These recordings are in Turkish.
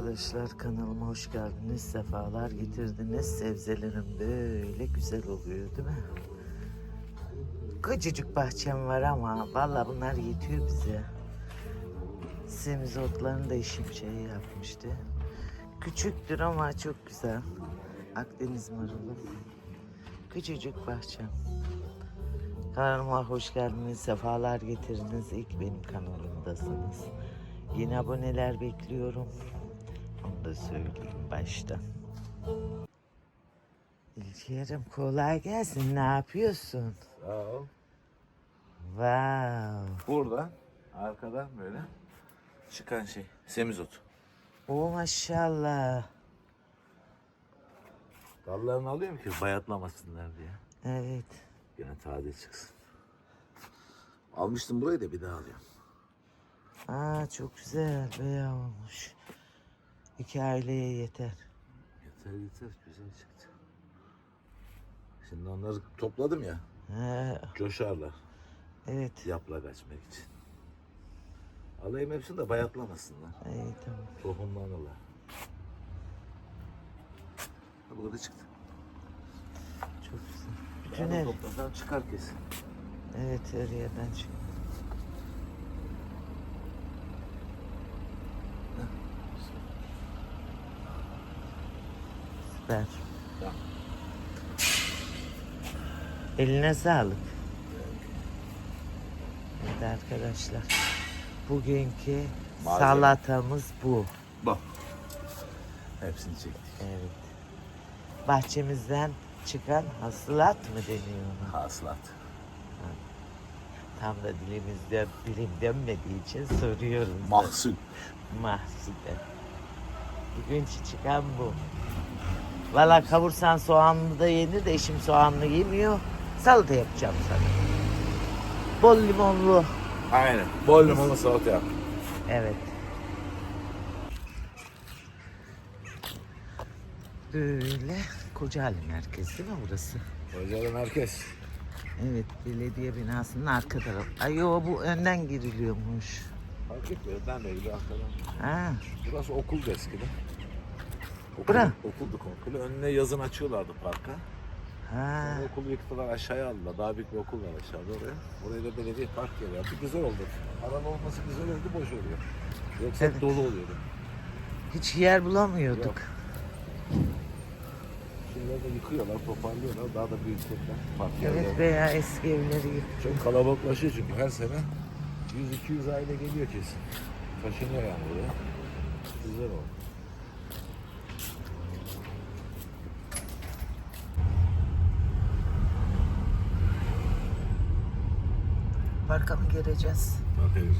arkadaşlar kanalıma hoş geldiniz. Sefalar getirdiniz. Sebzelerim böyle güzel oluyor değil mi? Küçücük bahçem var ama valla bunlar yetiyor bize. Semizotlarını da işim şey yapmıştı. Küçüktür ama çok güzel. Akdeniz marulu. Küçücük bahçem. Kanalıma hoş geldiniz, sefalar getirdiniz. İlk benim kanalımdasınız. Yeni aboneler bekliyorum. Da söyleyeyim başta. İlker'im kolay gelsin. Ne yapıyorsun? Sağ ol. Wow. Burada arkadan böyle çıkan şey semizot. O maşallah. Dallarını alıyorum ki bayatlamasınlar diye. Evet. Yine taze çıksın. Almıştım burayı da bir daha alıyorum. Aa çok güzel bayağı olmuş. İki aileye yeter. Yeter yeter güzel çıktı. Şimdi onları topladım ya Ha, coşarlar evet. yaprak açmak için. Alayım hepsini de bayatlamasınlar. İyi tamam. Tohumlanırlar. Ha, burada çıktı. Çok güzel. Bütün ev. toplasam çıkar kesin. Evet her yerden çık. Süper. Tamam. Eline sağlık. Evet arkadaşlar. Bugünkü Malzeme. salatamız bu. Bak. Hepsini çektik. Evet. Bahçemizden çıkan hasılat mı deniyor ona? Hasılat. Tam da dilimizde dilim dönmediği için soruyoruz. Mahsul. Mahsude. Bugün çıkan bu. Valla kavursan soğanlı da yenir de eşim soğanlı yemiyor. Salata yapacağım sana. Bol limonlu. Aynen. Bol limonlu salata yap. Evet. Böyle Kocaeli merkezi değil mi burası? Kocaeli merkez. Evet, belediye binasının arka tarafı. Ay yo bu önden giriliyormuş. Fark etmiyor. Ben de gidiyor arkadan. Ha, Burası okuldu eskiden. Okul, Bura? Okuldu komple. Önüne yazın açıyorlardı parka. ha. Sonra okulu yıktılar aşağıya aldılar. Daha büyük bir okul var aşağıda oraya. Oraya da belediye park yeri yaptı. Güzel oldu. Alan olması güzel oldu. Boş oluyor. Yoksa Evet. dolu oluyordu. Hiç yer bulamıyorduk. Yok. Şimdi de yıkıyorlar, toparlıyorlar. Daha da büyütecekler. Park yerleri. Evet veya eski evleri yık- Çok kalabalıklaşıyor çünkü her sene 100-200 aile geliyor kesin. Taşınıyor yani buraya. Güzel oldu. Parka mı gireceğiz? Bakıyoruz.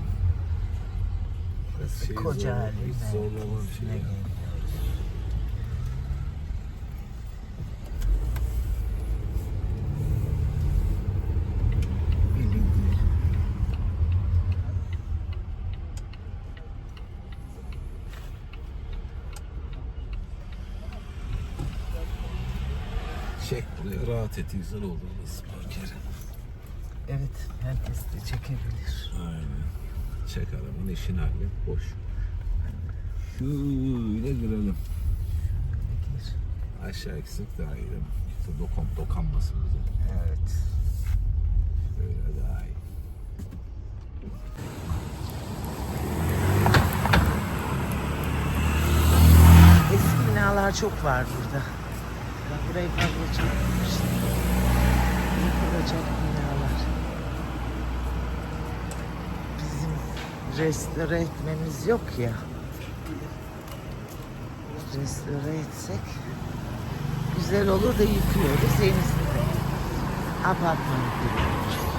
Burası Şey Kocaeli zor, hiç zor olan bir şey ya. Çek buraya rahat et güzel oldu burası park yeri. Evet, herkes de çekebilir. Aynen. Çek arabanın işini hallet boş. Şöyle girelim. Gir. Aşağı eksik daha iyi? İşte dokan, dokanmasın bize. Evet. Böyle daha iyi. Eski binalar çok var burada. Burayı fazla çekmemiştim. Yıkılacak binalar. Restore etmemiz yok ya. Restore etsek güzel olur da yıkıyoruz yenisini. Apartman kuruyoruz.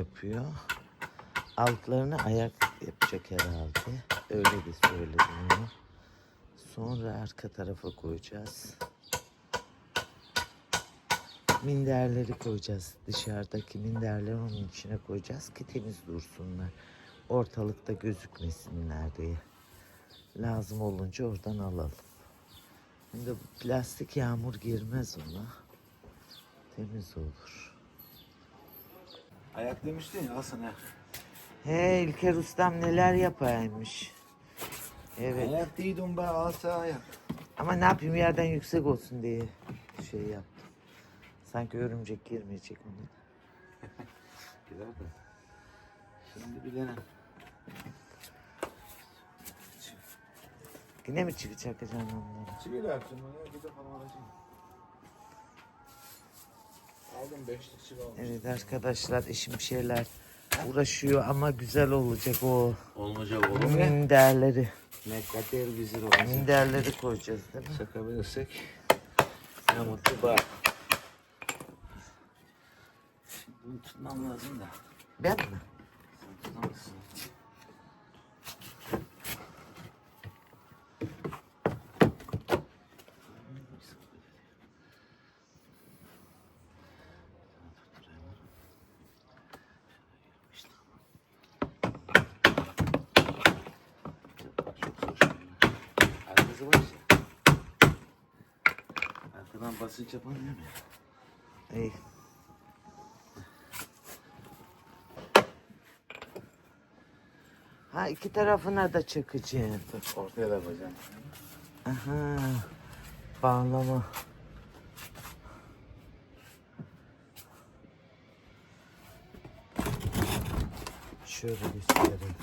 Yapıyor. Altlarını ayak yapacak herhalde. Öyle de söyledim onu. Sonra arka tarafa koyacağız. Minderleri koyacağız. Dışarıdaki minderleri onun içine koyacağız ki temiz dursunlar. Ortalıkta gözükmesinler diye. Lazım olunca oradan alalım. Şimdi plastik yağmur girmez ona. Temiz olur. Ayak demiştin ya al sana. He İlker Ustam neler yapaymış. Evet. Ayak değildim ben al sana ayak. Ama ne yapayım yerden yüksek olsun diye şey yaptım. Sanki örümcek girmeyecek ona. Gider de. Şimdi bir dene. Yine mi çıkacak acaba onları? Onu ya. Bir de falan alacağım. Aldım beşlik çivi aldım. Evet arkadaşlar eşim bir şeyler uğraşıyor ama güzel olacak o Olmayacak minderleri. Ne kadar güzel olacak. Minderleri koyacağız değil mi? Sakabilirsek ne mutlu bak. Bunu tutmam lazım da. Ben mi? Sen tutamazsın. Arkası var ya. Arkadan basınç yapamıyorum ya. İyi. Ha iki tarafına da çakacağım. Ortaya da yapacağım. Aha. Bağlama. Şöyle gösterelim.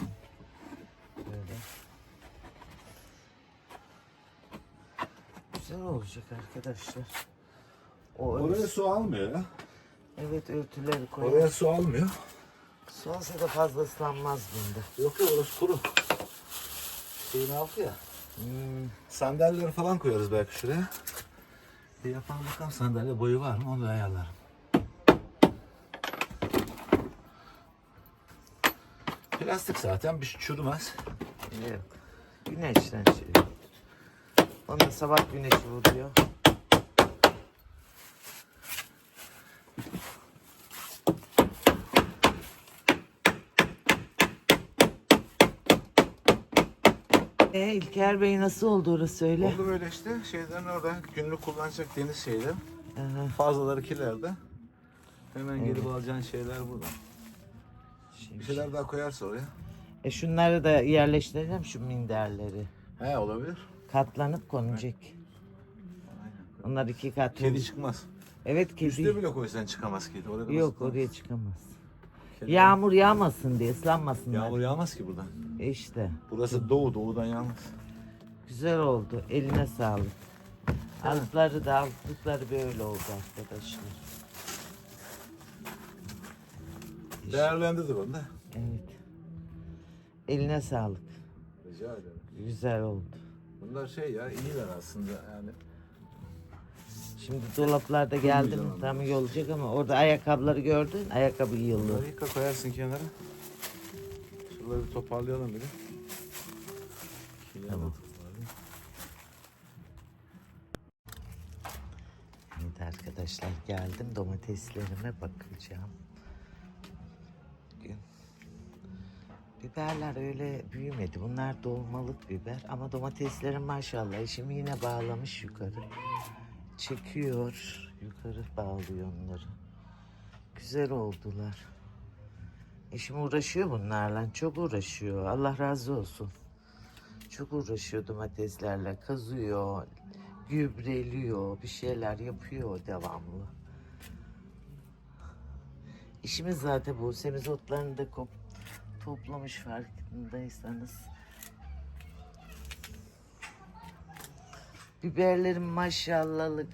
Güzel olacak arkadaşlar. O Oraya su almıyor ya. evet örtüleri koyalım. Oraya su almıyor. Su olsa da fazla ıslanmaz bunda. Yok yok orası kuru. Şeyin altı ya. Hmm, Sandalyeleri falan koyarız belki şuraya. Bir yapalım bakalım sandalye boyu var mı onu da ayarlarım. Plastik zaten bir şey çürümez. yok. Güneşten şey. Ona sabah güneşi vuruyor. E, İlker Bey nasıl oldu orası söyle. Oldu böyle işte şeyden orada günlük kullanacak deniz şeyler. Aha, Fazlaları kilerde. Hemen Evet. gelip alacağın şeyler burada. şimdi- Bir şeyler daha koyarsa oraya. E şunları da yerleştireceğim şu minderleri. He olabilir. Katlanıp konacak. Onlar iki katlı. Kedi çıkmaz. Evet kedi. Üste bile koysan çıkamaz kedi. Orada Yok nasıl- oraya çıkamaz. Kedi- Yağmur yağmasın diye ıslanmasınlar. Yağmur yağmaz ki buradan. E İşte Burası doğu, doğudan yağmaz. güzel oldu. Eline sağlık. Altları da altlıkları böyle oldu arkadaşlar. Değerlendirdik onu da. evet. Eline sağlık. Rica ederim. Güzel oldu. Bunlar şey ya iyiler aslında yani. Şimdi dolaplarda geldim güzel tam iyi olacak ama orada ayakkabıları gördün. Ayakkabı yıllı. Bunları yıka koyarsın kenara. Şuraları toparlayalım bir de. Tamam. Evet arkadaşlar geldim domateslerime bakacağım. Biberler öyle büyümedi. Bunlar dolmalık biber ama domateslerim maşallah eşim yine bağlamış yukarı. Çekiyor yukarı bağlıyor onları. Güzel oldular. Eşim uğraşıyor bunlarla çok uğraşıyor. Allah razı olsun. Çok uğraşıyor domateslerle. Kazıyor, gübreliyor, bir şeyler yapıyor devamlı. İşimiz zaten bu. Semizotlarını da kop, toplamış farkındaysanız. Biberlerim maşallahlık.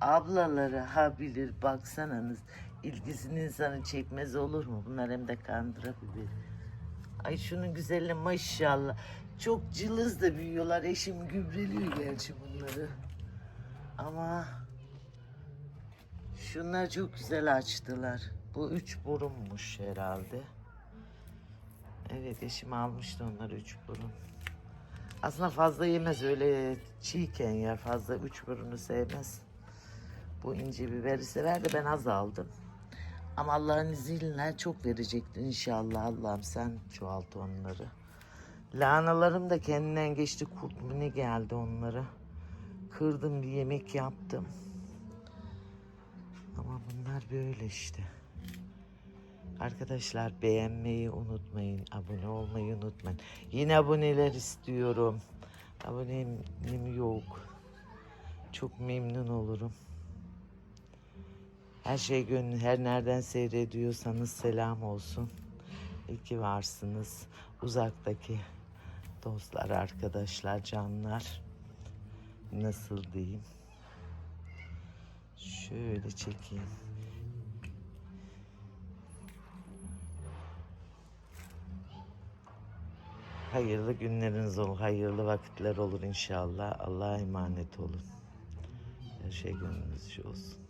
Ablaları ha bilir baksananız. ilgisini insanı çekmez olur mu? Bunlar hem de kandıra biberi. Ay şunun güzelliği maşallah. Çok cılız da büyüyorlar. Eşim gübreliyor gerçi bunları. Ama şunlar çok güzel açtılar. Bu üç burunmuş herhalde. Evet eşim almıştı onları üç burun. Aslında fazla yemez öyle çiğken ya fazla üç burunu sevmez. Bu ince biberi sever de ben az aldım. Ama Allah'ın izniyle çok verecektin inşallah Allah'ım sen çoğalt onları. Lahanalarım da kendinden geçti kurt mu ne geldi onlara. Kırdım bir yemek yaptım. Ama bunlar böyle işte. Arkadaşlar beğenmeyi unutmayın. Abone olmayı unutmayın. Yine aboneler istiyorum. Abonem yok. Çok memnun olurum. Her şey gönlü, her nereden seyrediyorsanız selam olsun. İyi ki varsınız. Uzaktaki dostlar, arkadaşlar, canlar. Nasıl diyeyim? Şöyle çekeyim. Hayırlı günleriniz olur, hayırlı vakitler olur inşallah. Allah'a emanet olun. Her şey gönlünüzce olsun.